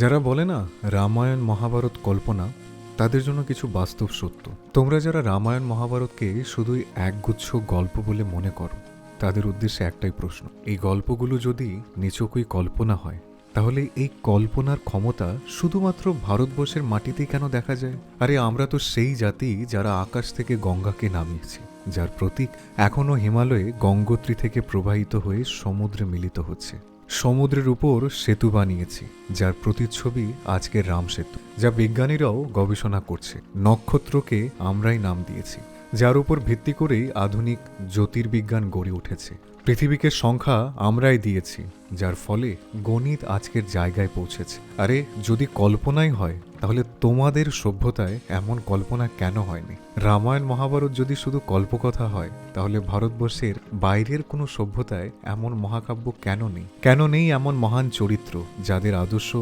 যারা বলে না, রামায়ণ, মহাভারত কল্পনা, তাদের জন্য কিছু বাস্তব সত্য। তোমরা যারা রামায়ণ, মহাভারতকে শুধুই একগুচ্ছ গল্প বলে মনে করো, তাদের উদ্দেশ্যে একটাই প্রশ্ন। এই গল্পগুলো যদি নিচকুই কল্পনা হয়, তাহলে এই কল্পনার ক্ষমতা শুধুমাত্র ভারতবর্ষের মাটিতেই কেন দেখা যায়? আরে, আমরা তো সেই জাতি যারা আকাশ থেকে গঙ্গাকে নামিয়েছি, যার প্রতীক এখনও হিমালয়ে গঙ্গোত্রী থেকে প্রবাহিত হয়ে সমুদ্রে মিলিত হচ্ছে। সমুদ্রের উপর সেতু বানিয়েছি, যার প্রতিচ্ছবি আজকের রাম সেতু, যা বিজ্ঞানীরাও গবেষণা করছে। নক্ষত্রকে আমরাই নাম দিয়েছি, যার উপর ভিত্তি করেই আধুনিক জ্যোতির্বিজ্ঞান গড়ে উঠেছে। পৃথিবীকে সংখ্যা আমরাই দিয়েছি, যার ফলে গণিত আজকের জায়গায় পৌঁছেছে। আরে, যদি কল্পনাই হয় তাহলে তোমাদের সভ্যতায় এমন কল্পনা কেন হয়নি? রামায়ণ মহাভারত যদি শুধু কল্পকথা হয়, তাহলে ভারতবর্ষের বাইরের কোনো সভ্যতায় এমন মহাকাব্য কেন নেই? কেন নেই এমন মহান চরিত্র যাদের আদর্শ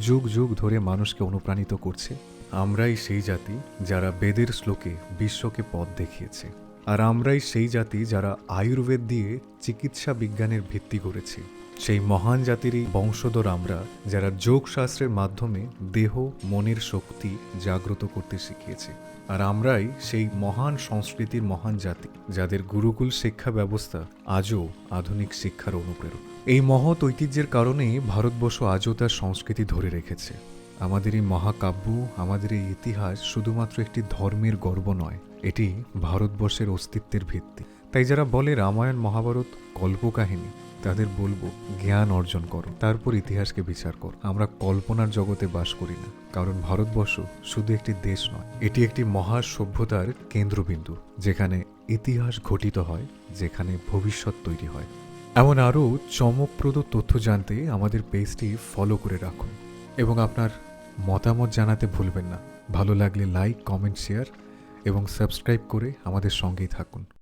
যুগ যুগ ধরে মানুষকে অনুপ্রাণিত করছে? আমরাই সেই জাতি যারা বেদের শ্লোকে বিশ্বকে পথ দেখিয়েছে। আর আমরাই সেই জাতি যারা আয়ুর্বেদ দিয়ে চিকিৎসা বিজ্ঞানের ভিত্তি করেছি। সেই মহান জাতিরই বংশধর আমরা, যারা যোগ শাস্ত্রের মাধ্যমে দেহ, মনের শক্তি জাগ্রত করতে শিখিয়েছি। আর আমরাই সেই মহান সংস্কৃতির মহান জাতি, যাদের গুরুকুল শিক্ষা ব্যবস্থা আজও আধুনিক শিক্ষার অনুপ্রেরক এই মহৎ ঐতিহ্যের কারণে ভারতবর্ষ আজও তার সংস্কৃতি ধরে রেখেছে। আমাদের এই মহাকাব্য, আমাদের এই ইতিহাস শুধুমাত্র একটি ধর্মের গর্ব নয়, এটি ভারতবর্ষের অস্তিত্বের ভিত্তি। তাই যারা বলে রামায়ণ, মহাভারত, কল্পকাহিনী তাদের বলব, জ্ঞান অর্জন করো, তারপর ইতিহাসকে বিচার করো। আমরা কল্পনার জগতে বাস করি না, কারণ ভারতবর্ষ শুধু একটি দেশ নয়, এটি একটি মহা সভ্যতার কেন্দ্রবিন্দু, যেখানে ইতিহাস ঘটিত হয়, যেখানে ভবিষ্যৎ তৈরি হয়। এমন আরও চমকপ্রদ তথ্য জানতে আমাদের পেজটি ফলো করে রাখুন এবং আপনার মতামত জানাতে ভুলবেন না। ভালো লাগলে লাইক, কমেন্ট, শেয়ার এবং সাবস্ক্রাইব করে আমাদের সঙ্গেই থাকুন।